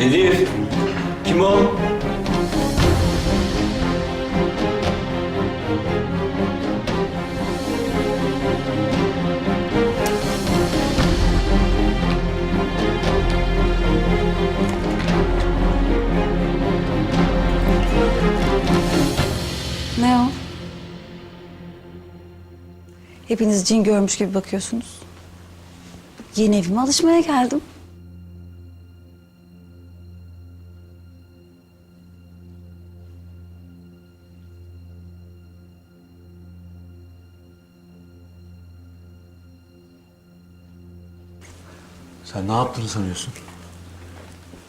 Elif. Kim o? Ne o? Hepiniz cin görmüş gibi bakıyorsunuz. Yeni evime alışmaya geldim. Sen ne yaptığını sanıyorsun?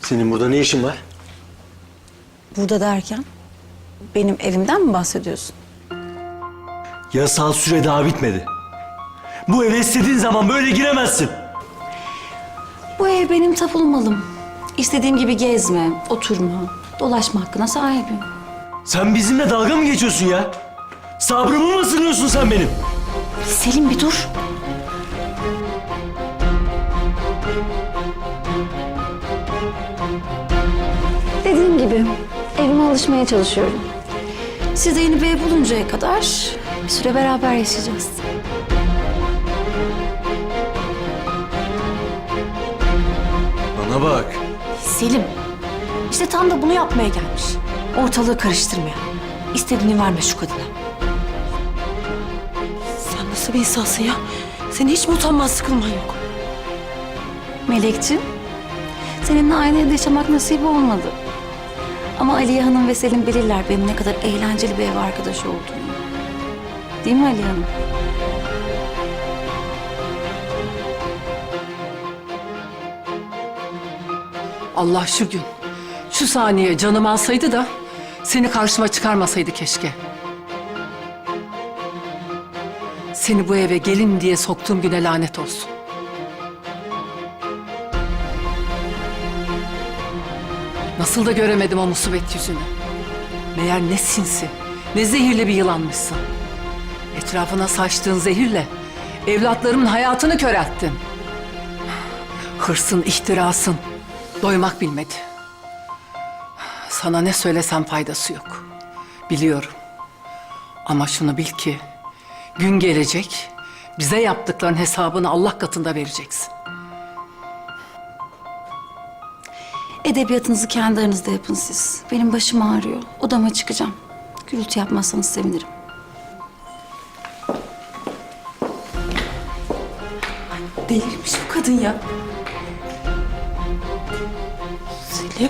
Senin burada ne işin var? Burada derken benim evimden mi bahsediyorsun? Yasal süre daha bitmedi. Bu eve istediğin zaman böyle giremezsin. Bu ev benim tapulu malım. İstediğim gibi gezme, oturma, dolaşma hakkına sahibim. Sen bizimle dalga mı geçiyorsun ya? Sabrımı mı sınıyorsun sen benim? Selim bir dur. Gibi evime alışmaya çalışıyorum. Siz de yeni bir ev buluncaya kadar bir süre beraber yaşayacağız. Bana bak. Selim, işte tam da bunu yapmaya gelmiş. Ortalığı karıştırmaya. İstediğini verme şu kadına. Sen nasıl bir insansın ya? Senin hiç mi utanmaz sıkılman yok? Melekciğim, seninle aynı evde yaşamak nasip olmadı. Ama Aliye Hanım ve Selim bilirler benim ne kadar eğlenceli bir ev arkadaşı olduğumu. Değil mi Aliye Hanım? Allah şu gün, şu saniye canımı alsaydı da seni karşıma çıkarmasaydı keşke. Seni bu eve gelin diye soktuğum güne lanet olsun. Nasıl da göremedim o musibet yüzünü. Meğer ne sinsi, ne zehirli bir yılanmışsın. Etrafına saçtığın zehirle evlatlarımın hayatını körelttin. Hırsın, ihtirasın doymak bilmedi. Sana ne söylesem faydası yok. Biliyorum. Ama şunu bil ki gün gelecek bize yaptıkların hesabını Allah katında vereceksin. Edebiyatınızı kendi aranızda yapın siz. Benim başım ağrıyor. Odama çıkacağım. Gürültü yapmazsanız sevinirim. Delirmiş bu kadın ya. Selim.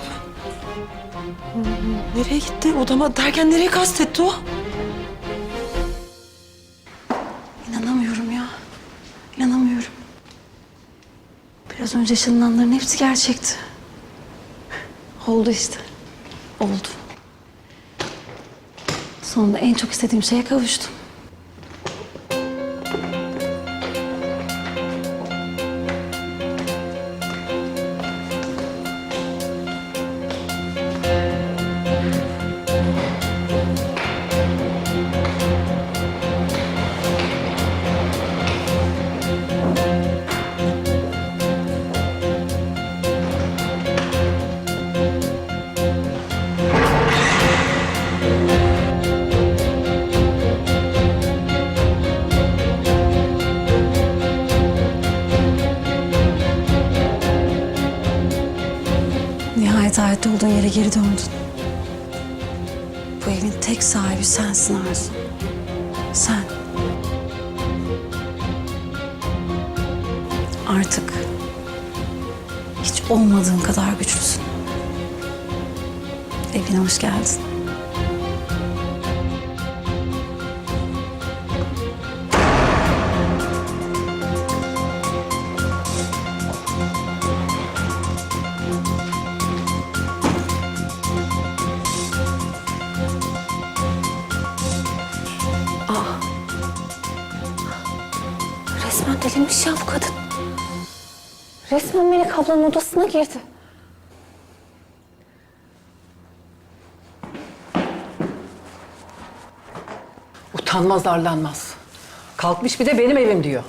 Nereye gitti? Odama derken nereye kastetti o? İnanamıyorum ya. İnanamıyorum. Biraz önce yaşanılanların hepsi gerçekti. Oldu işte. Oldu. Sonunda en çok istediğim şeye kavuştum. Geri döndün. Bu evin tek sahibi sensin Arzu. Sen. Artık hiç olmadığın kadar güçlüsün. Evine hoş geldin. Ya bu kadın. Resmen Melek ablanın odasına girdi. Utanmaz arlanmaz. Kalkmış bir de benim evim diyor.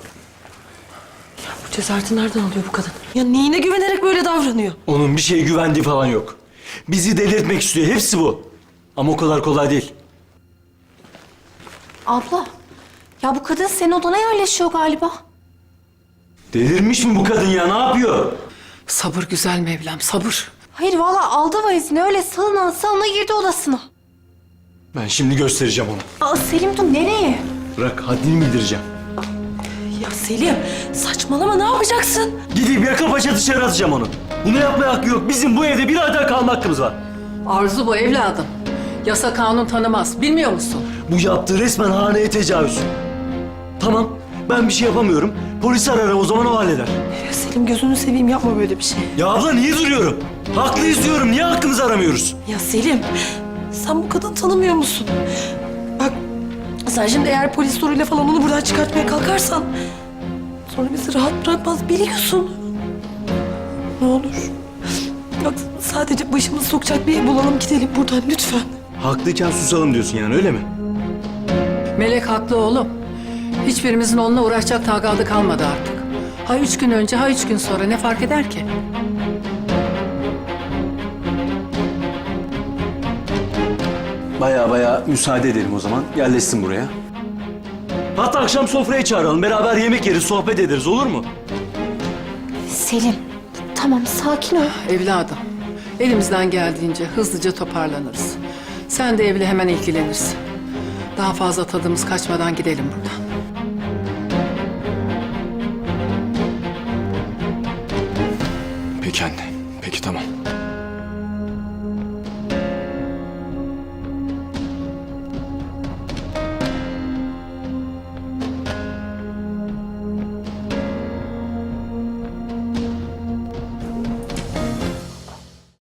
Cesareti nereden alıyor bu kadın? Ya neyine güvenerek böyle davranıyor? Onun bir şeye güvendiği falan yok. Bizi delirtmek istiyor. Hepsi bu. Ama o kadar kolay değil. Abla, ya bu kadın senin odana yerleşiyor galiba. Delirmiş mi bu kadın ya? Ne yapıyor? Sabır güzel Mevlam sabır. Hayır valla aldı valizini öyle salına salına girdi odasına. Ben şimdi göstereceğim onu. Aa Selim dur nereye? Bırak haddini bildireceğim. Ya Selim saçmalama ne yapacaksın? Gidip yaka paça dışarı atacağım onu. Bunu yapmaya hakkı yok. Bizim bu evde bir ay daha kalma hakkımız var. Arzu bu evladım. Yasa kanun tanımaz. Bilmiyor musun? Bu yaptığı resmen haneye tecavüz. Ben bir şey yapamıyorum. Polis ararım o zaman o halleder. Ya Selim gözünü seveyim yapma böyle bir şey. Ya abla niye duruyorum? Haklıyız diyorum. Niye hakkımızı aramıyoruz? Ya Selim sen bu kadını tanımıyor musun? Bak sen şimdi eğer polis soruyla falan onu buradan çıkartmaya kalkarsan... ...sonra bizi rahat bırakmaz biliyorsun. Ne olur. Bak sadece başımızı sokacak bir ev bulalım gidelim buradan lütfen. Haklıyken susalım diyorsun yani öyle mi? Melek haklı oğlum. Hiçbirimizin onunla uğraşacak takadı kalmadı artık. Ha üç gün önce ha üç gün sonra ne fark eder ki? Baya baya müsaade edelim o zaman. Yerleşsin buraya. Hatta akşam sofraya çağıralım. Beraber yemek yeriz, sohbet ederiz olur mu? Selim tamam sakin ol. Evladım, elimizden geldiğince hızlıca toparlanırız. Sen de evle hemen ilgilenirsin. Daha fazla tadımız kaçmadan gidelim buradan. Anne. Peki tamam.